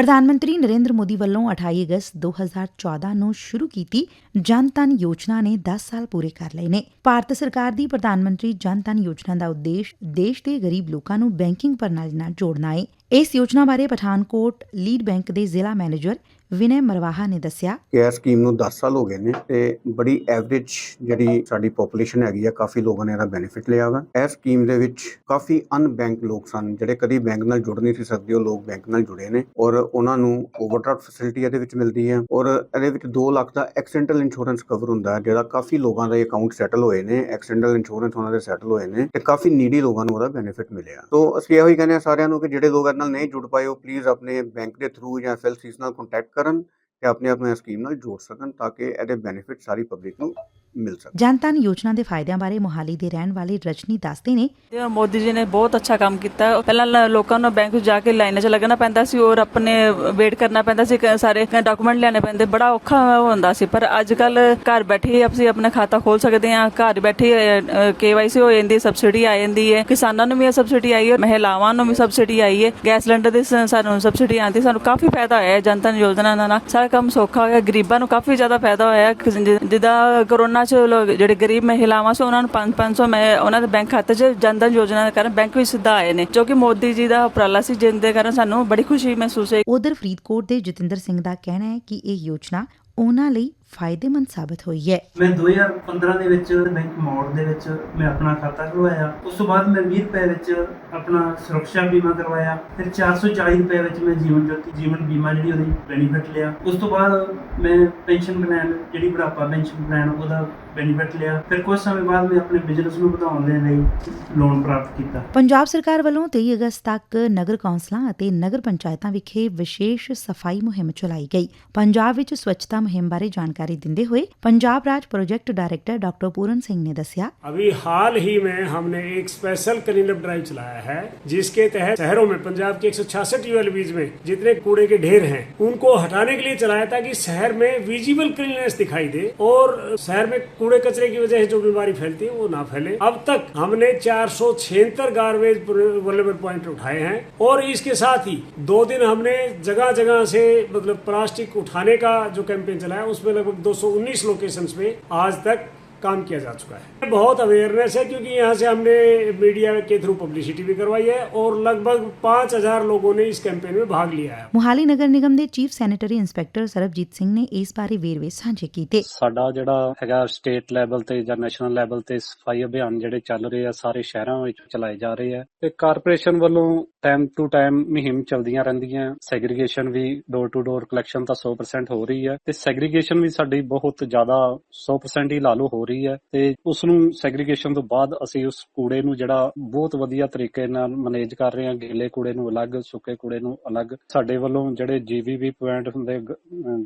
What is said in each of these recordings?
ਪ੍ਰਧਾਨ ਮੰਤਰੀ ਨਰਿੰਦਰ ਮੋਦੀ ਵੱਲੋਂ 28 ਅਗਸਤ 2014 ਨੂੰ ਸ਼ੁਰੂ ਕੀਤੀ ਜਨ ਧਨ ਯੋਜਨਾ ਨੇ 10 ਸਾਲ ਪੂਰੇ ਕਰ ਲਏ ਨੇ। ਭਾਰਤ ਸਰਕਾਰ ਦੀ ਪ੍ਰਧਾਨ ਮੰਤਰੀ ਜਨ ਧਨ ਯੋਜਨਾ ਦਾ ਉਦੇਸ਼ ਦੇਸ਼ ਦੇ ਗਰੀਬ ਲੋਕਾਂ ਨੂੰ ਬੈਂਕਿੰਗ ਪ੍ਰਣਾਲੀ ਨਾਲ ਜੋੜਨਾ ਹੈ ਇਸ ਯੋਜਨਾ ਬਾਰੇ ਪਠਾਨਕੋਟ ਲੀਡ ਬੈਂਕ ਦੇ ਜ਼ਿਲ੍ਹਾ ਮੈਨੇਜਰ ਵਿਨੈ ਮਰਵਾਹਾ ਨੇ ਦੱਸਿਆ। ਕਿ ਇਹ ਸਕੀਮ ਨੂੰ 10 ਸਾਲ ਹੋ ਗਏ ਨੇ ਤੇ ਬੜੀ ਐਵਰੇਜ ਜਿਹੜੀ ਸਾਡੀ ਪੋਪੂਲੇਸ਼ਨ ਹੈਗੀ ਆ, ਕਾਫੀ ਲੋਕਾਂ ਨੇ ਇਹਦਾ ਬੈਨੀਫਿਟ ਲਿਆ ਵਾ। ਇਹ ਸਕੀਮ ਦੇ ਵਿੱਚ ਕਾਫੀ ਅਨਬੈਂਕ ਲੋਕ ਸਨ, ਜਿਹੜੇ ਕਦੀ ਬੈਂਕ ਨਾਲ ਜੁੜ ਨਹੀਂ ਸੀ ਸਕਦੇ, ਉਹ ਲੋਕ ਬੈਂਕ ਨਾਲ ਜੁੜੇ ਨੇ ਔਰ ਉਹਨਾਂ ਨੂੰ ਓਵਰਡਰਾਫਟ ਫੈਸਿਲਿਟੀ ਇਹਦੇ ਵਿੱਚ ਮਿਲਦੀ ਹੈ ਔਰ ਇਹਦੇ ਵਿੱਚ 2 ਲੱਖ ਦਾ ਐਕਸੀਡੈਂਟਲ ਇੰਸ਼ੋਰੈਂਸ ਕਵਰ ਹੁੰਦਾ ਹੈ, ਜਿਹੜਾ ਕਾਫੀ ਲੋਕਾਂ ਦੇ ਅਕਾਊਂਟ ਸੈਟਲ ਹੋਏ ਨੇ ਐਕਸੀਡੈਂਟਲ ਇੰਸ਼ੋਰੈਂਸ ਉਹਨਾਂ ਦੇ ਸੈਟਲ ਹੋਏ ਨੇ ਤੇ ਕਾਫੀ ਨੀਡੀ ਲੋਕਾਂ ਨੂੰ ਉਹਦਾ ਬੈਨੀਫਿਟ ਮਿਲਿਆ। ਤੋਂ ਅਸੀਂ ਇਹੋ ਹੀ ਕਹਿੰਦੇ ਹਾਂ ਸਾਰਿਆਂ ਨੂੰ ਕਿ ਜਿਹੜੇ ਲੋਕ ਇਹਦੇ ਨਾਲ ਨਹੀਂ ਜੁੜ ਪਾਏ, ਉਹ ਪਲੀਜ਼ ਆਪਣੇ ਬੈਂਕ ਦੇ ਥਰੂ ਜਾਂ ਐਫਐਲਸੀਸ ਨਾਲ ਕੰਟੈਕਟ ਕਰਨ ਤੇ ਆਪਣੇ ਆਪ ਨੂੰ ਇਸ ਸਕੀਮ ਨਾਲ ਜੋੜ ਸਕਣ ਤਾਂ ਕਿ ਇਹਦੇ ਬੈਨੀਫਿਟ ਸਾਰੀ ਪਬਲਿਕ ਨੂੰ ਮਿਲ ਸਕਣ ਜਨ ਧਨ ਯੋਜਨਾ ਦੇ ਫਾਇਦਿਆਂ ਬਾਰੇ ਮੋਹਾਲੀ ਦੇ ਰਹਿਣ ਵਾਲੇ ਰਜਨੀ ਦੱਸਦੇ ਨੇ ਮੋਦੀ ਜੀ ਨੇ ਬਹੁਤ ਅੱਛਾ ਕੰਮ ਕੀਤਾ। ਪਹਿਲਾਂ ਲੋਕਾਂ ਨੂੰ ਬੈਂਕ 'ਚ ਜਾ ਕੇ ਲਾਈਨਾਂ 'ਚ ਲੱਗਣਾ ਪੈਂਦਾ ਸੀ ਔਰ ਆਪਣੇ ਵੇਟ ਕਰਨਾ ਪੈਂਦਾ ਸੀ ਸਾਰੇ ਡਾਕੂਮੈਂਟ ਲਿਆਣੇ ਪੈਂਦੇ। ਬੜਾ ਔਖਾ ਹੁੰਦਾ ਸੀ ਪਰ ਅੱਜ ਕੱਲ ਘਰ ਬੈਠੇ ਹੀ ਅਸੀਂ ਆਪਣਾ ਖਾਤਾ ਖੋਲ ਸਕਦੇ ਹਾਂ। ਘਰ ਬੈਠੇ ਕੇਵਾਈਸੀ ਹੋ ਜਾਂਦੀ ਸਬਸਿਡੀ ਆ ਜਾਂਦੀ ਹੈ। ਕਿਸਾਨਾਂ ਨੂੰ ਵੀ ਇਹ ਸਬਸਿਡੀ ਆਈ ਹੈ ਮਹਿਲਾਵਾਂ ਨੂੰ ਵੀ ਸਬਸਿਡੀ ਆਈ ਹੈ। ਗੈਸ ਸਿਲੰਡਰ ਦੀ ਸਾਨੂੰ ਸਬਸਿਡੀ ਆਉਂਦੀ ਸਾਨੂੰ ਕਾਫੀ ਫਾਇਦਾ ਹੋਇਆ ਹੈ ਜਨਧਨ ਯੋਜਨਾ ਨਾਲ। ਸਾਰਾ ਕੰਮ ਸੌਖਾ ਹੋਇਆ ਗਰੀਬਾਂ ਨੂੰ ਕਾਫੀ ਜ਼ਿਆਦਾ ਫਾਇਦਾ ਹੋਇਆ। ਜਿੱਦਾਂ ਕਰੋਨਾ 'ਚ ਲੋਕ ਜਿਹੜੇ ਗਰੀਬ ਮਹਿਲਾਵਾਂ ਸੀ ਉਹਨਾਂ ਨੂੰ 5-500 ਮੈਂ ਉਹਨਾਂ ਦੇ ਬੈਂਕ ਖਾਤੇ 'ਚ ਜਨਧਨ ਯੋਜਨਾ ਦੇ ਕਾਰਨ ਬੈਂਕ ਵਿੱਚ ਸਿੱਧਾ ਆਏ ਨੇ, ਜੋ ਕਿ ਮੋਦੀ ਜੀ ਦਾ ਉਪਰਾਲਾ ਸੀ ਜਿੰਦੇ ਕਾਰਨ ਸਾਨੂੰ ਬੜੀ ਖੁਸ਼ੀ ਮਹਿਸੂਸ ਹੋਈ। ਉਧਰ ਫਰੀਦਕੋਟ ਦੇ ਜਤਿੰਦਰ ਸਿੰਘ ਦਾ ਕਹਿਣਾ ਹੈ ਕਿ ਇਹ ਯੋਜਨਾ ਉਹਨਾਂ ਲਈ ਫਾਇਦੇਮੰਦ ਸਾਬਤ ਹੋਈ ਹੈ। ਮੈਂ 2015 ਦੇ ਵਿੱਚ ਬੈਂਕ ਮੋੜ ਦੇ ਵਿੱਚ ਮੈਂ ਆਪਣਾ ਖਾਤਾ ਖੁਲਵਾਇਆ ਉਸ ਤੋਂ ਬਾਅਦ ਮੈਂ 20 ਰੁਪਏ ਵਿੱਚ ਆਪਣਾ ਸੁਰੱਖਿਆ ਬੀਮਾ ਕਰਵਾਇਆ। ਫਿਰ 440 ਰੁਪਏ ਵਿੱਚ ਮੈਂ ਜੀਵਨ ਜੋਤੀ, ਜੀਵਨ ਬੀਮਾ ਜਿਹੜੀ ਉਹਦੀ ਬੈਨੀਫਿਟ ਲਿਆ। ਉਸ ਤੋਂ ਬਾਅਦ ਮੈਂ ਪੈਨਸ਼ਨ ਪਲਾਨ ਜਿਹੜੀ ਬੁਢਾਪਾ ਪੈਨਸ਼ਨ ਪਲਾਨ ਉਹਦਾ ਬੈਨੀਫਿਟ ਲਿਆ ਫਿਰ ਕੁਝ ਸਮੇਂ ਬਾਅਦ ਮੈਂ ਆਪਣੇ ਬਿਜ਼ਨਸ ਨੂੰ ਵਧਾਉਣ ਦੇ ਲਈ ਲੋਨ ਪ੍ਰਾਪਤ ਕੀਤਾ ਪੰਜਾਬ ਸਰਕਾਰ ਵੱਲੋਂ 23 ਅਗਸਤ ਤੱਕ ਨਗਰ ਕੌਂਸਲਾਂ ਅਤੇ ਨਗਰ ਪੰਚਾਇਤਾਂ ਵਿਖੇ ਵਿਸ਼ੇਸ਼ ਸਫਾਈ ਮੁਹਿੰਮ ਚਲਾਈ ਗਈ ਪੰਜਾਬ ਵਿੱਚ ਸਵੱਛਤਾ ਮੁਹਿੰਮ ਬਾਰੇ ਜਾਣਕਾਰੀ ਦਿੰਦੇ ਹੋਏ ਪੰਜਾਬ ਰਾਜ project director doctor Puran Singh ਨੇ ਦੱਸਿਆ अभी हाल ही में हमने एक स्पेशल क्लीन अप ड्राइव चलाया है जिसके तहत शहरों में पंजाब के एक सौ छियासठ यूएलबीज में जितने कूड़े के ढेर हैं उनको हटाने के लिए चलाया ताकि शहर में विजिबल क्लीननेस दिखाई दे और शहर में कूड़े कचरे की वजह से जो बीमारी फैलती है वो ना फैले। अब तक हमने चार सौ छिहत्तर गार्बेज वलेबल पॉइंट उठाए हैं और इसके साथ ही दो दिन हमने जगह जगह से मतलब प्लास्टिक उठाने का जो कैंपेन चलाया, उसमें लगभग दो सौ उन्नीस लोकेशन पे आज तक काम किया जा चुका है बहुत अवेयरनेस है क्योंकि यहाँ से हमने मीडिया के थ्रू पब्लिसिटी भी करवाई है और लगभग पाँच हजार लोगों ने इस कैंपेन में भाग लिया है ਮੁਹਾਲੀ ਨਗਰ ਨਿਗਮ ਦੇ chief sanitary inspector Sarabjit Singh ਨੇ ਇਸ ਬਾਰੇ ਵੇਰਵੇ ਸਾਂਝੇ ਕੀਤੇ ਸਾਡਾ ਜਿਹੜਾ ਹੈਗਾ ਸਟੇਟ ਲੈਵਲ ਤੇ ਜਾਂ ਨੈਸ਼ਨਲ ਲੈਵਲ ਤੇ ਸਫਾਈ ਅਭਿਆਨ ਜਿਹੜੇ ਚੱਲ ਰਹੇ ਆ ਸਾਰੇ ਸ਼ਹਿਰਾਂ ਵਿੱਚ ਚਲਾਏ ਜਾ ਰਹੇ ਆ ਤੇ ਕਾਰਪੋਰੇਸ਼ਨ ਵੱਲੋਂ ਟਾਈਮ ਟੂ ਟਾਈਮ ਮੁਹਿੰਮ ਚੱਲਦੀਆਂ ਰਹਿੰਦੀਆਂ ਸੈਗਰੀਗੇਸ਼ਨ ਵੀ ਡੋਰ ਟੂ ਡੋਰ ਕਲੈਕਸ਼ਨ ਤਾਂ 100% ਹੋ ਰਹੀ ਹੈ ਤੇ ਸੈਗਰੀਗੇਸ਼ਨ ਵੀ ਸਾਡੀ ਬਹੁਤ ਜ਼ਿਆਦਾ 100% ਹੀ ਲਾ ਲਓ ਹੋ ਰਹੀ ਹੈ ਤੇ ਉਸ ਨੂੰ ਸੈਗਰੀਗੇਸ਼ਨ ਤੋਂ ਬਾਅਦ ਅਸੀਂ ਉਸ ਕੂੜੇ ਨੂੰ ਜਿਹੜਾ ਬਹੁਤ ਵਧੀਆ ਤਰੀਕੇ ਨਾਲ ਮੈਨੇਜ ਕਰ ਰਹੇ ਹਾਂ, ਗਿੱਲੇ ਕੂੜੇ ਨੂੰ ਅਲੱਗ, ਸੁੱਕੇ ਕੂੜੇ ਨੂੰ ਅਲੱਗ। ਸਾਡੇ ਵੱਲੋਂ ਜਿਹੜੇ ਜੀਵੀਬੀ ਪੁਆਇੰਟ ਹੁੰਦੇ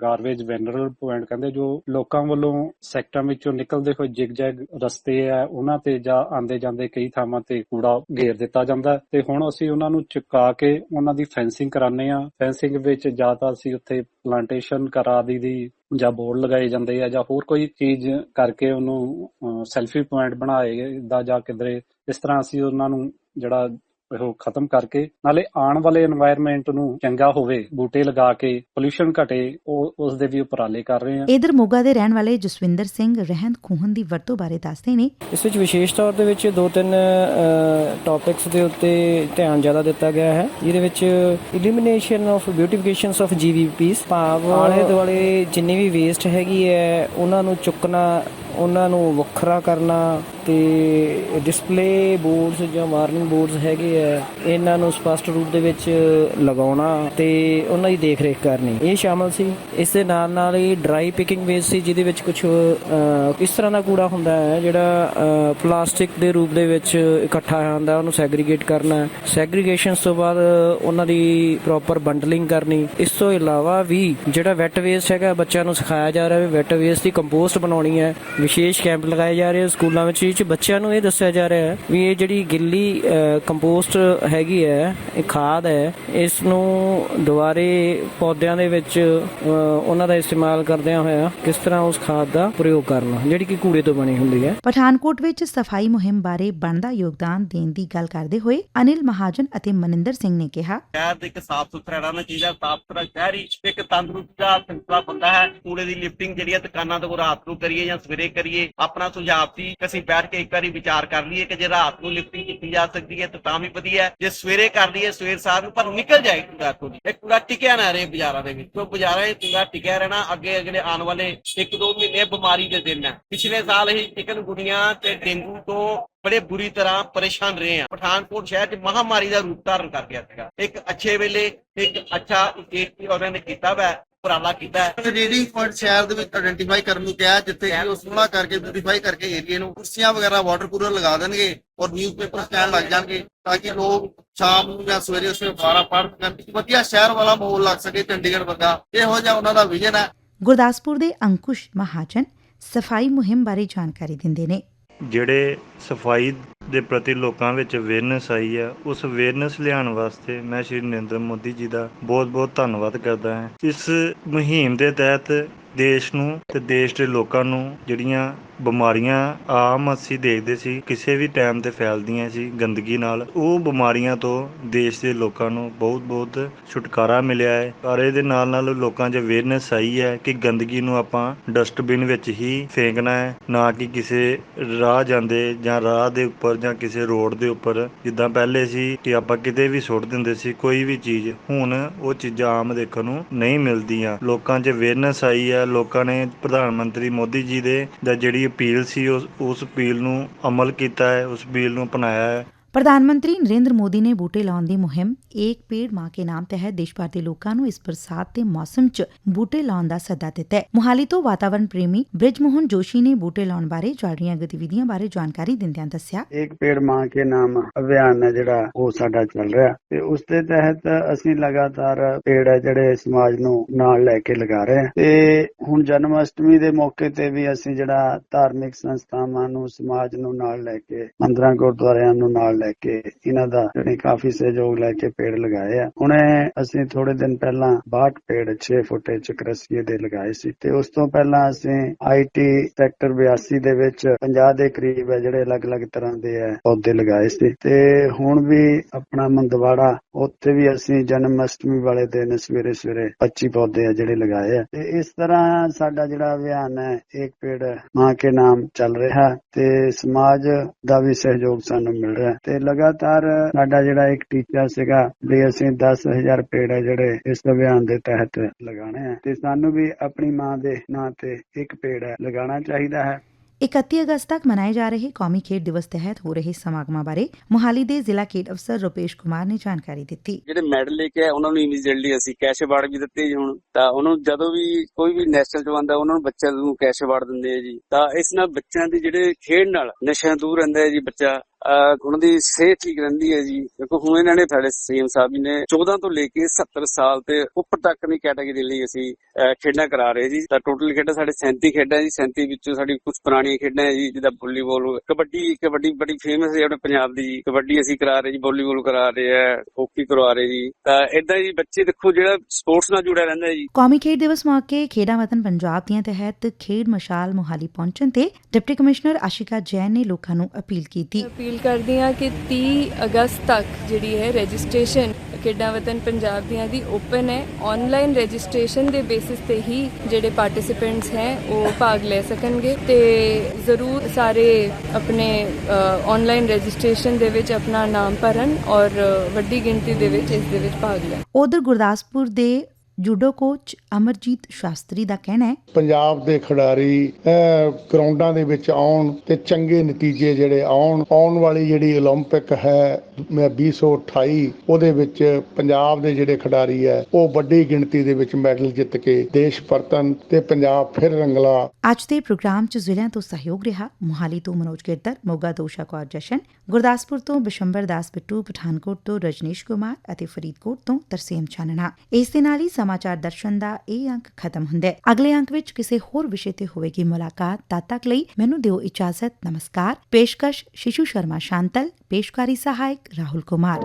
ਗਾਰਬੇਜ ਵੈਨਰਲ ਪੁਆਇੰਟ ਕਹਿੰਦੇ, ਜੋ ਲੋਕਾਂ ਵੱਲੋਂ ਸੈਕਟਰਾਂ ਵਿੱਚੋਂ ਨਿਕਲਦੇ ਹੋਏ ਜਿਗ-ਜੈਗ ਰਸਤੇ ਆ, ਉਹਨਾਂ ਤੇ ਜਾਂ ਆਂਦੇ ਜਾਂਦੇ ਕਈ ਥਾਵਾਂ ਤੇ ਕੂੜਾ ਘੇਰ ਦਿੱਤਾ ਜਾਂਦਾ ਤੇ ਹੁਣ ਅਸੀਂ ਉਹਨਾਂ ਨੂੰ ਚੁਕਾ ਕੇ ਉਹਨਾਂ ਦੀ ਫੈਂਸਿੰਗ ਕਰਾਉਂਦੇ ਆ ਫੈਂਸਿੰਗ ਵਿੱਚ ਜਾਂ ਤਾਂ ਅਸੀਂ ਉੱਥੇ ਪਲਾਂਟੇਸ਼ਨ ਕਰਾ ਦੀ ਦੀ ਜਾਂ ਬੋਰਡ ਲਗਾਏ ਜਾਂਦੇ ਆ ਜਾਂ ਹੋਰ ਕੋਈ ਚੀਜ਼ ਕਰਕੇ ਉਹਨੂੰ ਸੈਲਫੀ ਪੁਆਇੰਟ ਬਣਾਏ ਦਾ ਜਾਂ ਕਿਧਰੇ, ਇਸ ਤਰ੍ਹਾਂ ਅਸੀਂ ਉਹਨਾਂ ਨੂੰ ਜਿਹੜਾ ਉਹ ਖਤਮ ਕਰਕੇ ਨਾਲੇ ਆਉਣ ਵਾਲੇ এনवायरमेंट ਨੂੰ ਚੰਗਾ ਹੋਵੇ ਬੂਟੇ ਲਗਾ ਕੇ ਪੋਲੂਸ਼ਨ ਘਟੇ ਉਹ ਉਸ ਦੇ ਵੀ ਉਪਰਾਲੇ ਕਰ ਰਹੇ ਆ ਇਧਰ ਮੋਗਾ ਦੇ ਰਹਿਣ ਵਾਲੇ ਜਸਵਿੰਦਰ ਸਿੰਘ ਰਹਿੰਦ ਖੂਹਨ ਦੀ ਵਰਤੋਂ ਬਾਰੇ ਦੱਸਦੇ ਨੇ। ਇਸ ਵਿੱਚ ਵਿਸ਼ੇਸ਼ ਤੌਰ ਦੇ ਵਿੱਚ ਦੋ ਤਿੰਨ ਟੌਪਿਕਸ ਦੇ ਉੱਤੇ ਧਿਆਨ ਜ਼ਿਆਦਾ ਦਿੱਤਾ ਗਿਆ ਹੈ। ਜਿਹਦੇ ਵਿੱਚ ਇਲਿਮੀਨੇਸ਼ਨ ਆਫ ਬਿਊਟੀਫਿਕੇਸ਼ਨਸ ਆਫ ਜੀਵੀਪੀਸ ਭਾਵ ਆਲੇ ਦੁਆਲੇ ਜਿੰਨੀ ਵੀ ਵੇਸਟ ਹੈਗੀ ਹੈ ਉਹਨਾਂ ਨੂੰ ਚੁੱਕਣਾ ਉਹਨਾਂ ਨੂੰ ਵੱਖਰਾ ਕਰਨਾ ਤੇ ਡਿਸਪਲੇ ਬੋਰਡਸ ਜਾਂ ਵਾਰਨਿੰਗ ਬੋਰਡਸ ਹੈਗੇ ਆ, ਇਹਨਾਂ ਨੂੰ ਸਪਸ਼ਟ ਰੂਪ ਦੇ ਵਿੱਚ ਲਗਾਉਣਾ ਤੇ ਉਹਨਾਂ ਦੀ ਦੇਖ ਰੇਖ ਕਰਨੀ। ਇਹ ਸ਼ਾਮਲ ਸੀ। ਇਸ ਦੇ ਨਾਲ ਨਾਲ ਹੀ ਡਰਾਈ ਪਿਕਿੰਗ ਵੇਸਟ ਸੀ, ਜਿਹਦੇ ਵਿੱਚ ਕੁਝ ਇਸ ਤਰ੍ਹਾਂ ਦਾ ਕੂੜਾ ਹੁੰਦਾ ਹੈ, ਜਿਹੜਾ ਪਲਾਸਟਿਕ ਦੇ ਰੂਪ ਦੇ ਵਿੱਚ ਇਕੱਠਾ ਹੁੰਦਾ ਉਹਨੂੰ ਸੈਗਰੀਗੇਟ ਕਰਨਾ ਸੈਗਰੀਗੇਸ਼ਨ ਤੋਂ ਬਾਅਦ ਉਹਨਾਂ ਦੀ ਪ੍ਰੋਪਰ ਬੰਡਲਿੰਗ ਕਰਨੀ। ਇਸ ਤੋਂ ਇਲਾਵਾ ਵੀ ਜਿਹੜਾ ਵੈਟ ਵੇਸਟ ਹੈਗਾ, ਬੱਚਿਆਂ ਨੂੰ ਸਿਖਾਇਆ ਜਾ ਰਿਹਾ ਹੈ ਵੈਟ ਵੇਸਟ ਦੀ ਕੰਪੋਸਟ ਬਣਾਉਣੀ ਹੈ। ਵਿਸ਼ੇਸ਼ ਕੈਂਪ ਲਗਾਏ ਜਾ ਰਹੇ ਆ ਸਕੂਲਾਂ ਵਿੱਚ ਇਹ 'ਚ ਬੱਚਿਆਂ ਨੂੰ ਇਹ ਦੱਸਿਆ ਜਾ ਰਿਹਾ ਹੈ ਵੀ ਇਹ ਜਿਹੜੀ ਗਿੱਲੀ ਕੰਪੋਸਟ ਹੈਗੀ ਹੈ ਇਹ ਖਾਦ ਹੈ ਇਸ ਨੂੰ ਦੁਬਾਰੇ ਪੌਦਿਆਂ ਦੇ ਵਿੱਚ ਉਹਨਾਂ ਦਾ ਇਸਤੇਮਾਲ ਕਰਦਿਆਂ ਹੋਇਆ ਕਿਸ ਤਰ੍ਹਾਂ ਉਸ ਖਾਦ ਦਾ ਪ੍ਰਯੋਗ ਕਰਨਾ ਜਿਹੜੀ ਕਿ ਕੂੜੇ ਤੋਂ ਬਣੀ ਹੁੰਦੀ ਹੈ। ਪਠਾਨਕੋਟ ਵਿੱਚ ਸਫ਼ਾਈ ਮੁਹਿੰਮ ਬਾਰੇ ਬਣਦਾ ਯੋਗਦਾਨ ਦੇਣ ਦੀ ਗੱਲ ਕਰਦੇ ਹੋਏ ਅਨਿਲ ਮਹਾਜਨ ਅਤੇ ਮਨਿੰਦਰ ਸਿੰਘ ਨੇ ਕਿਹਾ ਸ਼ਹਿਰ ਦੇ ਇੱਕ ਸਾਫ਼ ਸੁਥਰਾ ਰਹਿਣਾ ਚਾਹੀਦਾ ਸਾਫ਼ ਸੁਥਰਾ ਸ਼ਹਿਰ ਹੀ ਇੱਕ ਤੰਦਰੁਸਤ ਦਾ ਸਿਲਸਿਲਾ ਬੰਦਾ ਹੈ। ਕੂੜੇ ਦੀ ਲਿਫਟਿੰਗ ਜਿਹੜੀ ਹੈ ਦੁਕਾਨਾਂ ਤੋਂ ਰਾਤ ਨੂੰ ਕਰੀਏ ਜਾਂ ਸਵੇਰੇ ਕਰੀਏ, ਆਪਣਾ ਸੁਝਾਅ ਸੀ ਅਸੀਂ ਬੈਠ ਕੇ ਇੱਕ ਵਾਰੀ ਵਿਚਾਰ ਕਰ ਲਈਏ ਕਿ ਜੇ ਰਾਤ ਨੂੰ ਲਿਫਟਿੰਗ ਕੀਤੀ ਜਾ ਸਕਦੀ ਹੈ ਤਾਂ ਤਾਂ ਵੀ ਵਧੀਆ ਜੇ ਸਵੇਰੇ ਕਰ ਲਈਏ, ਸਵੇਰ ਸਾਰ ਨੂੰ, ਪਰ ਨਿਕਲ ਜਾਏ ਕੂੜਾ ਤੋਂ ਇਹ ਕੂੜਾ ਟਿਕਿਆ ਨਾ ਰਹੇ ਬਾਜ਼ਾਰਾਂ ਦੇ ਵਿੱਚ। ਕਿਉਂ ਬਾਜ਼ਾਰਾਂ 'ਚ ਕੂੜਾ ਟਿਕਿਆ ਰਹਿਣਾ, ਅੱਗੇ ਅਗਲੇ ਆਉਣ ਵਾਲੇ ਇੱਕ ਦੋ ਮਹੀਨੇ ਬਿਮਾਰੀ ਦੇ ਦਿਨ ਹੈ। ਪਿਛਲੇ ਸਾਲ ਹੀ ਚਿਕਨ ਗੁੜੀਆਂ ਤੇ ਡੇਂਗੂ ਤੋਂ ਬੜੇ ਬੁਰੀ ਤਰ੍ਹਾਂ ਪਰੇਸ਼ਾਨ ਰਹੇ ਆ ਪਠਾਨਕੋਟ ਸ਼ਹਿਰ 'ਚ ਮਹਾਮਾਰੀ ਦਾ ਰੂਪ ਧਾਰਨ ਕਰ ਗਿਆ ਸੀਗਾ। ਇੱਕ ਅੱਛੇ ਵੇਲੇ, ਇੱਕ ਅੱਛਾ ਇੱਕ ਉਹਨਾਂ ਨੇ ਕੀਤਾ ਵਾ। ਉਪਰਾਲਾ ਕੀਤਾ ਹੈ। ਰੀਡਿੰਗ ਪੁਆਇੰਟ ਸ਼ਹਿਰ ਦੇ ਵਿੱਚ ਆਇਡੈਂਟੀਫਾਈ ਕਰਨ ਨੂੰ ਕਿਹਾ ਜਿੱਥੇ ਕਿ ਉਹ ਸੋਹਣਾ ਕਰਕੇ ਬਿਊਟੀਫਾਈ ਕਰਕੇ ਏਰੀਆ ਨੂੰ ਕੁਰਸੀਆਂ ਵਗੈਰਾ ਵਾਟਰ ਕੂਲਰ ਲਗਾ ਦੇਣਗੇ ਔਰ ਨਿਊਜ਼ਪੇਪਰ ਸਟੈਂਡ ਲੱਗ ਜਾਣਗੇ ਤਾਂ ਕਿ ਲੋਕ ਸ਼ਾਮ ਨੂੰ ਜਾਂ ਸਵੇਰੇ ਉਸ ਵਿੱਚ ਅਖਬਾਰਾਂ ਪੜ੍ਹ ਸਕਣ। ਵਧੀਆ ਸ਼ਹਿਰ ਵਾਲਾ ਮਾਹੌਲ ਲੱਗ ਸਕੇ ਚੰਡੀਗੜ੍ਹ ਵਰਗਾ। ਇਹੋ ਜਿਹਾ ਉਹਨਾਂ ਦਾ ਵਿਜ਼ਨ ਹੈ। ਗੁਰਦਾਸਪੁਰ ਦੇ ਅੰਕੁਸ਼ ਮਹਾਜਨ ਸਫ਼ਾਈ ਮੁਹਿੰਮ ਬਾਰੇ ਜਾਣਕਾਰੀ ਦਿੰਦੇ ਨੇ। ਜਿਹੜੇ ਸਫ਼ਾਈ ਦੇ ਪ੍ਰਤੀ ਲੋਕਾਂ ਵਿੱਚ ਅਵੇਅਰਨੈਸ ਆਈ ਹੈ ਉਸ ਅਵੇਅਰਨੈਸ ਲਿਆਉਣ ਵਾਸਤੇ ਮੈਂ ਸ਼੍ਰੀ ਨਰਿੰਦਰ ਮੋਦੀ ਜੀ ਦਾ ਬਹੁਤ-ਬਹੁਤ ਧੰਨਵਾਦ ਕਰਦਾ ਹਾਂ। ਇਸ ਮੁਹਿੰਮ ਦੇ ਤਹਿਤ ਦੇਸ਼ ਨੂੰ ਤੇ ਦੇਸ਼ ਦੇ ਲੋਕਾਂ ਨੂੰ ਜਿਹੜੀਆਂ ਬਿਮਾਰੀਆਂ ਆਮ ਅਸੀਂ ਦੇਖਦੇ ਸੀ, ਕਿਸੇ ਵੀ ਟਾਈਮ ਤੇ ਫੈਲਦੀਆਂ ਸੀ ਗੰਦਗੀ ਨਾਲ, ਉਹ ਬਿਮਾਰੀਆਂ ਤੋਂ ਦੇਸ਼ ਦੇ ਲੋਕਾਂ ਨੂੰ ਬਹੁਤ-ਬਹੁਤ ਛੁਟਕਾਰਾ ਮਿਲਿਆ ਹੈ। ਪਰ ਇਹਦੇ ਨਾਲ ਨਾਲ ਲੋਕਾਂ 'ਚ ਅਵੇਅਰਨੈਸ ਆਈ ਹੈ ਕਿ ਗੰਦਗੀ ਨੂੰ ਆਪਾਂ ਡਸਟਬਿਨ ਵਿੱਚ ਹੀ ਫੇਂਕਣਾ ਹੈ, ਨਾ ਕਿ ਕਿਸੇ ਰਾਹ ਜਾਂਦੇ ਜਾਂ ਰਾਹ ਦੇ ਉੱਪਰ ਜਾਂ ਕਿਸੇ ਰੋਡ ਦੇ ਉੱਪਰ। ਜਿੱਦਾਂ ਪਹਿਲੇ ਸੀ ਕਿ ਆਪਾਂ ਕਿਤੇ ਵੀ ਸੁੱਟ ਦਿੰਦੇ ਸੀ, ਕੋਈ ਵੀ ਚੀਜ਼, ਹੁਣ ਉਹ ਚੀਜ਼ਾਂ ਆਮ ਦੇਖਣ ਨੂੰ ਨਹੀਂ ਮਿਲਦੀਆਂ। ਲੋਕਾਂ 'ਚ ਅਵੇਅਰਨੈਸ ਆਈ ਹੈ ਲੋਕਾਂ ਨੇ ਪ੍ਰਧਾਨ ਮੰਤਰੀ ਮੋਦੀ ਜੀ ਦੇ ਦਾ ਜਿਹੜੀ ਅਪੀਲ ਸੀ, ਉਸ ਉਸ ਅਪੀਲ ਨੂੰ ਅਮਲ ਕੀਤਾ ਹੈ, ਉਸ ਅਪੀਲ ਨੂੰ ਅਪਣਾਇਆ ਹੈ। ਪ੍ਰਧਾਨ ਮੰਤਰੀ ਨਰਿੰਦਰ ਮੋਦੀ ਨੇ ਬੂਟੇ ਲਾਉਣ ਦੀ ਮੁਹਿੰਮ ਏਕ ਪੇੜ ਮਾਂ ਕੇ ਨਾਮ ਤਹਿਤ ਦੇਸ਼ ਭਰ ਦੇ ਲੋਕਾਂ ਨੂੰ ਇਸ ਬਰਸਾਤ ਦੇ ਮੌਸਮ 'ਚ ਬੂਟੇ ਲਾਉਣ ਦਾ ਸੱਦਾ ਦਿੱਤਾ ਹੈ। ਮੁਹਾਲੀ ਤੋਂ ਵਾਤਾਵਰਣ ਪ੍ਰੇਮੀ ਬ੍ਰਿਜ ਮੋਹਨ ਜੋਸ਼ੀ ਨੇ ਬੂਟੇ ਲਾਉਣ ਬਾਰੇ ਚੱਲ ਰਹੀਆਂ ਗਤੀਵਿਧੀਆਂ ਬਾਰੇ ਜਾਣਕਾਰੀ ਦਿੰਦਿਆਂ ਦੱਸਿਆ। ਇੱਕ ਪੇੜ ਮਾਂ ਕੇ ਨਾਮ ਅਭਿਆਨ ਹੈ ਜਿਹੜਾ ਉਹ ਸਾਡਾ ਚੱਲ ਰਿਹਾ ਤੇ ਉਸ ਦੇ ਤਹਿਤ ਅਸੀਂ ਲਗਾਤਾਰ ਪੇੜ ਹੈ ਜਿਹੜੇ ਸਮਾਜ ਨੂੰ ਨਾਲ ਲੈ ਕੇ ਲਗਾ ਰਹੇ ਹਾਂ। ਤੇ ਹੁਣ ਜਨਮ ਅਸ਼ਟਮੀ ਦੇ ਮੌਕੇ ਤੇ ਵੀ ਅਸੀਂ ਜਿਹੜਾ ਧਾਰਮਿਕ ਸੰਸਥਾਵਾਂ ਨੂੰ ਸਮਾਜ ਨੂੰ ਨਾਲ ਲੈ ਕੇ ਮੰਦਰਾਂ ਗੁਰਦੁਆਰਿਆਂ ਨੂੰ ਨਾਲ ਲੈ ਕੇ ਇਹਨਾਂ ਦਾ ਜਿਹੜੇ ਕਾਫੀ ਸਹਿਯੋਗ ਲੈ ਕੇ ਪੇੜ ਲਗਾਏ ਆ। ਹੁਣੇ ਅਸੀਂ ਥੋੜੇ ਦਿਨ ਪਹਿਲਾਂ 62 ਪੇੜ 6 ਫੁੱਟ ਚਕਰਸੀਏ ਦੇ ਲਗਾਏ ਸੀ ਤੇ ਉਸ ਤੋਂ ਪਹਿਲਾਂ ਅਸੀਂ ਆਈਟੀ ਸੈਕਟਰ 82 ਦੇ ਵਿੱਚ 50 ਦੇ ਕਰੀਬ ਹੈ ਜਿਹੜੇ ਅਲੱਗ-ਅਲੱਗ ਤਰ੍ਹਾਂ ਦੇ ਹੈ ਪੌਦੇ ਲਗਾਏ ਸੀ। ਤੇ ਹੁਣ ਵੀ ਆਪਣਾ ਮੰਦਵਾੜਾ ਉੱਥੇ ਵੀ ਅਸੀਂ ਜਨਮ ਅਸ਼ਟਮੀ ਵਾਲੇ ਦਿਨ ਸਵੇਰੇ ਸਵੇਰੇ 25 ਪੌਦੇ ਆ ਜਿਹੜੇ ਲਗਾਏ ਆ। ਤੇ ਇਸ ਤਰ੍ਹਾਂ ਸਾਡਾ ਜਿਹੜਾ ਅਭਿਆਨ ਹੈ ਇੱਕ ਪੇੜ ਮਾਂ ਕੇ ਨਾਮ ਚੱਲ ਰਿਹਾ ਤੇ ਸਮਾਜ ਦਾ ਵੀ ਸਹਿਯੋਗ ਸਾਨੂੰ ਮਿਲ ਰਿਹਾ ਤੇ ਲਗਾਤਾਰ ਸਾਡਾ ਜਿਹੜਾ ਇੱਕ ਟੀਚਾ ਸੀਗਾ ਵੀ ਅਸੀਂ 10000 ਪੇੜ ਹੈ ਜਿਹੜੇ ਇਸ ਅਭਿਆਨ ਦੇ ਤਹਿਤ ਲਗਾਣੇ ਆ ਤੇ ਸਾਨੂੰ ਵੀ ਆਪਣੀ ਮਾਂ ਦੇ ਨਾਂ ਤੇ ਇੱਕ ਪੇੜ ਹੈ ਲਗਾਉਣਾ ਚਾਹੀਦਾ ਹੈ। 31 ਅਗਸਤ ਤੱਕ ਮਨਾਏ ਜਾ ਰਹੇ ਕੌਮੀ ਖੇਡ ਦਿਵਸ ਤਹਿਤ ਹੋ ਰਹੇ ਸਮਾਗਮਾਂ ਬਾਰੇ ਮੁਹਾਲੀ ਦੇ ਜ਼ਿਲ੍ਹਾ ਖੇਡ ਅਫਸਰ ਰੁਪੇਸ਼ ਕੁਮਾਰ ਨੇ ਜਾਣਕਾਰੀ ਦਿੱਤੀ। ਜਿਹੜੇ ਮੈਡਲ ਲੈ ਕੇ ਉਹਨਾਂ ਨੂੰ ਇਮੀਡੀਏਟਲੀ ਅਸੀਂ ਕੈਸ਼ ਅਵਾਰਡ ਵੀ ਦਿੱਤੇ ਜੀ ਹੁਣ। ਤਾਂ ਉਹਨਾਂ ਨੂੰ ਜਦੋਂ ਵੀ ਕੋਈ ਵੀ ਨੈਸ਼ਨਲ ਚ ਆਉਂਦਾ ਉਹਨਾਂ ਨੂੰ ਬੱਚਿਆਂ ਨੂੰ ਕੈਸ਼ ਅਵਾਰਡ ਦਿੰਦੇ ਆ ਜੀ। ਤਾਂ ਇਸ ਨਾਲ ਬੱਚਿਆਂ ਦੀ ਜਿਹੜੇ ਖੇਡ ਨਾਲ ਨਸ਼ਿਆਂ ਦੂਰ ਰਹਿੰਦਾ ਹੈ ਜੀ ਬੱਚਾ। ਉਹਨਾਂ ਦੀ ਸਿਹਤ ਠੀਕ ਰਹਿੰਦੀ ਹੈ ਜੀ। ਕਿਉਂਕਿ ਹੁਣ ਇਹਨਾਂ ਨੇ ਸਾਡੇ ਸੀਐਮ ਸਾਹਿਬ ਜੀ ਨੇ 14 ਤੋਂ ਲੈ ਕੇ 70 ਸਾਲ ਤੇ ਉੱਪਰ ਤੱਕ ਦੀ ਕੈਟਾਗਰੀ ਲਈ ਅਸੀਂ ਖੇਡਾਂ ਕਰਾ ਰਹੇ ਜੀ। ਤਾਂ ਟੋਟਲ ਖੇਡਾਂ ਸਾਡੇ 37 ਖੇਡਾਂ ਜੀ। 37 ਵਿੱਚੋਂ ਸਾਡੀ ਕੁਝ ਪੁਰਾਣੀਆਂ ਖੇਡਾਂ ਹੈ ਜੀ ਜਿੱਦਾਂ ਵਾਲੀਬਾਲ ਕਬੱਡੀ ਕਬੱਡੀ ਬੜੀ ਫੇਮਸ ਹੈ ਆਪਣੇ ਪੰਜਾਬ ਦੀ। ਜੀ ਕਬੱਡੀ ਅਸੀਂ ਕਰਾ ਰਹੇ ਜੀ ਵਾਲੀਬਾਲ ਕਰਾ ਰਹੇ ਆ ਹਾਕੀ ਕਰਵਾ ਰਹੇ ਜੀ। ਤਾਂ ਇਦਾਂ ਜੀ ਬੱਚੇ ਦੇਖੋ ਜਿਹੜਾ ਸਪੋਰਟਸ ਨਾਲ ਜੁੜਿਆ ਰਹਿੰਦਾ ਹੈ ਜੀ। ਕੌਮੀ ਖੇਡ ਦਿਵਸ ਮੌਕੇ ਖੇਡਾਂ ਵਤਨ ਪੰਜਾਬ ਦੀਆਂ ਤਹਿਤ ਖੇਡ ਮਸ਼ਾਲ ਮੁਹਾਲੀ ਪਹੁੰਚਣ ਤੇ ਡਿਪਟੀ ਕਮਿਸ਼ਨਰ ਆਸ਼ਿਕਾ ਜੈਨ ਨੇ ਲੋਕਾਂ ਨੂੰ ਅਪੀਲ ਕੀਤੀ। ਅਪੀਲ ਕਰਦੀ ਹਾਂ ਕਿ 30 ਅਗਸਤ ਤੱਕ ਜਿਹੜੀ ਹੈ ਰਜਿਸਟ੍ਰੇਸ਼ਨ ਖੇਡਾਂ ਵਤਨ ਪੰਜਾਬ ਦੀਆਂ ਦੀ ਓਪਨ ਹੈ। ਆਨਲਾਈਨ ਰਜਿਸਟ੍ਰੇਸ਼ਨ ਦੇ ਬੇਸਿਸ ਤੇ ਹੀ ਜਿਹੜੇ ਪਾਰਟਿਸਿਪੈਂਟਸ ਹੈ, ਉਹ ਭਾਗ ਲੈ ਸਕਣਗੇ ਤੇ ਜ਼ਰੂਰ ਸਾਰੇ ਆਪਣੇ ਆਨਲਾਈਨ ਰਜਿਸਟ੍ਰੇਸ਼ਨ ਦੇ ਵਿੱਚ ਆਪਣਾ ਨਾਮ ਭਰਨ ਔਰ ਵੱਡੀ ਗਿਣਤੀ ਦੇ ਵਿੱਚ ਇਸ ਦੇ ਵਿੱਚ ਭਾਗ ਲੈਣ। ਉਧਰ ਗੁਰਦਾਸਪੁਰ ਦੇ ਜੂਡੋ ਕੋਚ ਅਮਰਜੀਤ ਸ਼ਾਸਤਰੀ ਦਾ ਕਹਿਣਾ ਹੈ ਪੰਜਾਬ ਦੇ ਖਿਡਾਰੀ ਅਹ, ਗਰਾਊਂਡਾਂ ਦੇ ਵਿੱਚ ਆਉਣ ਤੇ ਚੰਗੇ ਨਤੀਜੇ ਜਿਹੜੇ ਆਉਣ ਆਉਣ ਵਾਲੀ ਜਿਹੜੀ 올림픽 ਹੈ ਮੈਂ 2028 ਉਹਦੇ ਵਿੱਚ ਪੰਜਾਬ ਦੇ ਜਿਹੜੇ ਖਿਡਾਰੀ ਹੈ, ਉਹ ਵੱਡੀ ਗਿਣਤੀ ਦੇ ਵਿੱਚ ਮੈਡਲ ਜਿੱਤ ਕੇ ਦੇਸ਼ ਪਰਤਨ ਤੇ ਪੰਜਾਬ ਫਿਰ ਰੰਗਲਾ। ਅੱਜ ਦੇ ਪ੍ਰੋਗਰਾਮ 'ਚ ਜ਼ਿਲ੍ਹਿਆਂ ਤੋਂ ਸਹਿਯੋਗ ਰਿਹਾ ਮੁਹਾਲੀ ਤੋਂ ਮਨੋਜ ਗਿਰਦਰ ਮੋਗਾ ਤੋਂ ਊਸ਼ਾ ਕੌਰ ਜਸ਼ਨ, ਗੁਰਦਾਸਪੁਰ ਤੋਂ ਬਿਸ਼ੰਬਰ ਦਾਸ ਬਿੱਟੂ, ਪਠਾਨਕੋਟ ਤੋਂ ਰਜਨੀਸ਼ ਕੁਮਾਰ ਅਤੇ ਫਰੀਦਕੋਟ ਤੋਂ ਤਰਸੇਮ ਚਾਨਣਾ। ਇਸ ਦੇ ਨਾਲ ਹੀ ਸਮਾਚਾਰ ਦਰਸ਼ਨ ਦਾ ਇਹ ਅੰਕ ਖਤਮ ਹੁੰਦਾ ਹੈ। ਅਗਲੇ ਅੰਕ ਵਿੱਚ ਕਿਸੇ ਹੋਰ ਵਿਸ਼ੇ ਤੇ ਹੋਵੇਗੀ ਮੁਲਾਕਾਤ, ਤਦ ਤੱਕ ਲਈ ਮੈਨੂੰ ਦਿਓ ਇਜਾਜ਼ਤ। ਨਮਸਕਾਰ। ਪੇਸ਼ਕਸ਼ ਸ਼ਿਸ਼ੂ ਸ਼ਰਮਾ ਸ਼ਾਂਤਲ ਪੇਸ਼ਕਾਰੀ ਸਹਾਇਕ ਰਾਹੁਲ ਕੁਮਾਰ